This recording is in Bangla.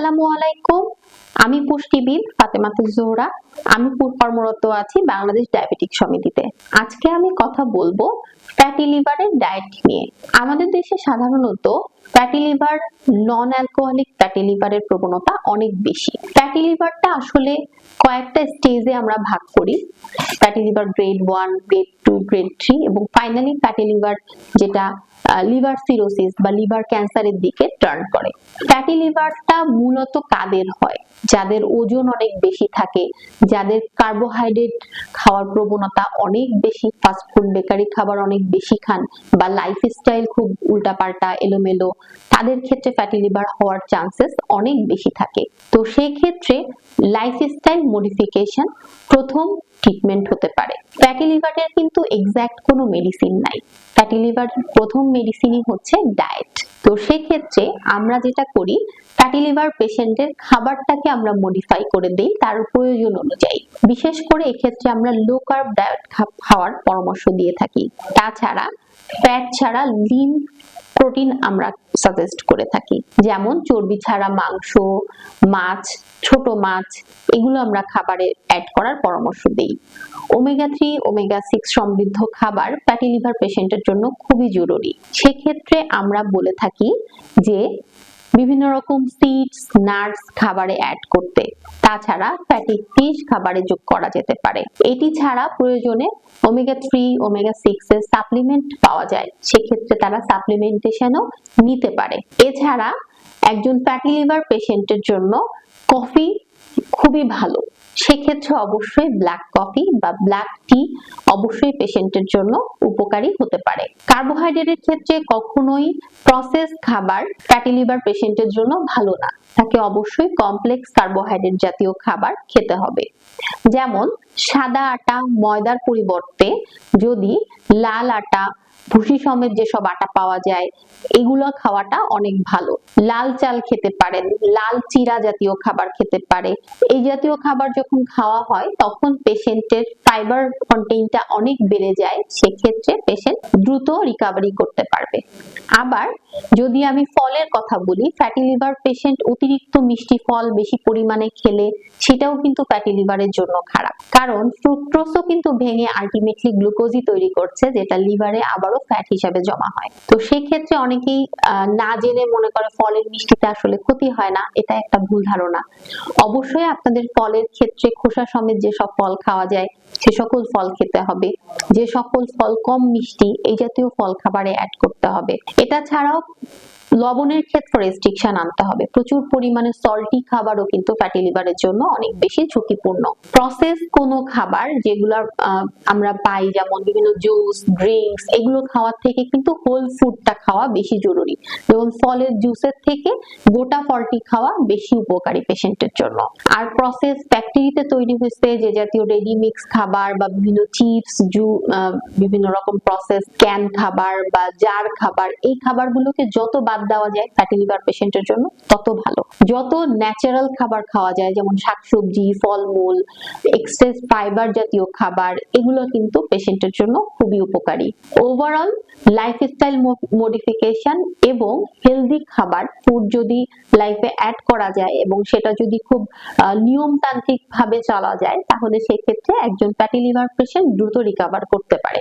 আসসালামু আলাইকুম। আমি পুষ্টিবিদ ফাতেমাতুল জোহরা। আমি কর্মরত আছি বাংলাদেশ ডায়াবেটিক সমিতিতে। আজকে আমি কথা বলব ফ্যাটি লিভারের ডায়েট নিয়ে। আমাদের দেশে সাধারণত fatty liver non alcoholic fatty লিভারের প্রবণতা অনেক বেশি। ফ্যাটি লিভারটা আসলে কয়েকটা স্টেজে আমরা ভাগ করি। Fatty liver grade one grade two grade three এবং ফাইনালি ফ্যাটি লিভার যেটা লিভার সিরোসিস বা লিভার ক্যান্সারের দিকে টার্ন করে। ফ্যাটি লিভারটা মূলত কাদের হয়? যাদের ওজন অনেক বেশি থাকে, যাদের কার্বোহাইড্রেট খাওয়ার প্রবণতা অনেক বেশি ফাস্টফুড বেকারি খাবার অনেক বেশি খান বা লাইফস্টাইল খুব উল্টাপাল্টা, এলোমেলো, তাদের ক্ষেত্রে ফ্যাটি লিভার হওয়ার চান্সেস অনেক বেশি থাকে। তো সেই ক্ষেত্রে লাইফস্টাইল মডিফিকেশন প্রথম ট্রিটমেন্ট হতে পারে। ফ্যাটি লিভারের এক্সাক্ট কোনো মেডিসিন নাই। ফ্যাটি লিভার প্রথম মেডিসিনই হচ্ছে ডায়েট তো সেক্ষেত্রে আমরা যেটা করি ফ্যাটি লিভার পেশেন্টের খাবারটাকে আমরা মডিফাই করে দেই তার প্রয়োজন অনুযায়ী। বিশেষ করে এক্ষেত্রে আমরা লো কার্ব ডায়েট খাওয়ার পরামর্শ দিয়ে থাকি। তাছাড়া ফ্যাট ছাড়া লিন প্রোটিন আমরা সাজেস্ট করে থাকি। যেমন চর্বি ছাড়া মাংস, মাছ, ছোট মাছ, এগুলো আমরা খাবারে অ্যাড করার পরামর্শ দিই। ওমেগা থ্রি ওমেগা সিক্স সমৃদ্ধ খাবার ফ্যাটি লিভার পেশেন্টের জন্য খুবই জরুরি। সেক্ষেত্রে আমরা বলে থাকি যে বিভিন্ন রকম সিডস নাটস খাবারে অ্যাড করতে। তাছাড়া ফ্যাটি ফিশ খাবারে যোগ করা যেতে পারে। এটি ছাড়া প্রয়োজনে ওমেগা থ্রি ওমেগা সিক্স এর সাপ্লিমেন্ট পাওয়া যায়। সেক্ষেত্রে তারা সাপ্লিমেন্টেশনও নিতে পারে। এছাড়া একজন ফ্যাটি লিভার পেশেন্টের জন্য কফি খুবই ভালো। সেক্ষেত্রে অবশ্যই ব্ল্যাক কফি বা ব্ল্যাক টি অবশ্যই পেশেন্টের জন্য উপকারী হতে পারে। কার্বোহাইড্রেটের ক্ষেত্রে কখনোই প্রসেস খাবার ফ্যাটি লিভার পেশেন্টের জন্য ভালো না। তাকে অবশ্যই কমপ্লেক্স কার্বোহাইড্রেট জাতীয় খাবার খেতে হবে। যেমন সাদা আটা ময়দার পরিবর্তে যদি লাল আটা ভুসি সমেত যেসব আটা পাওয়া যায়, এগুলো খাওয়াটা অনেক ভালো। লাল চাল খেতে পারেন, লাল চিরা জাতীয় খাবার খেতে পারে। এই জাতীয় খাবার যখন খাওয়া হয়, তখন পেশেন্টের ফাইবার কন্টেন্টটা অনেক বেড়ে যায়, সেক্ষেত্রে পেশেন্ট দ্রুত রিকভারি করতে পারবে। আবার যদি আমি ফলের কথা বলি ফ্যাটি লিভার পেশেন্ট অতিরিক্ত মিষ্টি ফল বেশি পরিমাণে খেলে সেটাও কিন্তু ফ্যাটি লিভারের জন্য খারাপ। কারণ ফ্রুক্টোজও কিন্তু ভেঙে আলটিমেটলি গ্লুকোজই তৈরি করছে, যেটা লিভারে আবারও ফ্যাট হিসাবে জমা হয়। তো সেক্ষেত্রে অনেকেই না জেনে মনে করে ফলের মিষ্টিতে আসলে ক্ষতি হয় না, এটা একটা ভুল ধারণা। অবশ্যই আপনাদের ফলের ক্ষেত্রে খোসা সমেত যেসব ফল খাওয়া যায় সে সকল ফল খেতে হবে। যে সকল ফল কম মিষ্টি, এই জাতীয় ফল খাবারে অ্যাড করতে হবে। এটা ছাড়াও লবণের ক্ষেত্রে রেস্ট্রিকশন আনতে হবে। প্রচুর পরিমাণে সল্টি খাবারও কিন্তু ফ্যাটি লিভারের জন্য অনেক বেশি ঝুঁকিপূর্ণ। প্রসেস কোনো খাবার যেগুলো আমরা পাই, যেমন বিভিন্ন জুস ড্রিঙ্কস এগুলো খাওয়ার থেকে কিন্তু হোল ফুডটা খাওয়া বেশি জরুরি। যেমন ফলের জুসের থেকে গোটা ফলটি খাওয়া বেশি উপকারী পেশেন্টের জন্য। আর প্রসেস ফ্যাক্টরিতে তৈরি হয়েছে যে জাতীয় রেডি মিক্স খাবার বা বিভিন্ন চিপস জু বিভিন্ন রকম প্রসেস ক্যান খাবার বা জার খাবার, এই খাবারগুলোকে যত বাদ দেওয়া যায় ফ্যাটি লিভার পেশেন্টের জন্য, তত ভালো। যত ন্যাচারাল খাবার খাওয়া যায়, যেমন শাকসবজি, ফলমূল এক্সেস ফাইবার জাতীয় খাবার, এগুলো কিন্তু পেশেন্টের জন্য খুবই উপকারী। ওভারঅল লাইফস্টাইল মডিফিকেশন এবং হেলদি খাবার ফুড যদি লাইফে অ্যাড করা যায় এবং সেটা যদি খুব নিয়মতান্ত্রিক ভাবে চলা যায়, তাহলে সেক্ষেত্রে একজন ফ্যাটি লিভার পেশেন্ট দ্রুত রিকভার করতে পারে।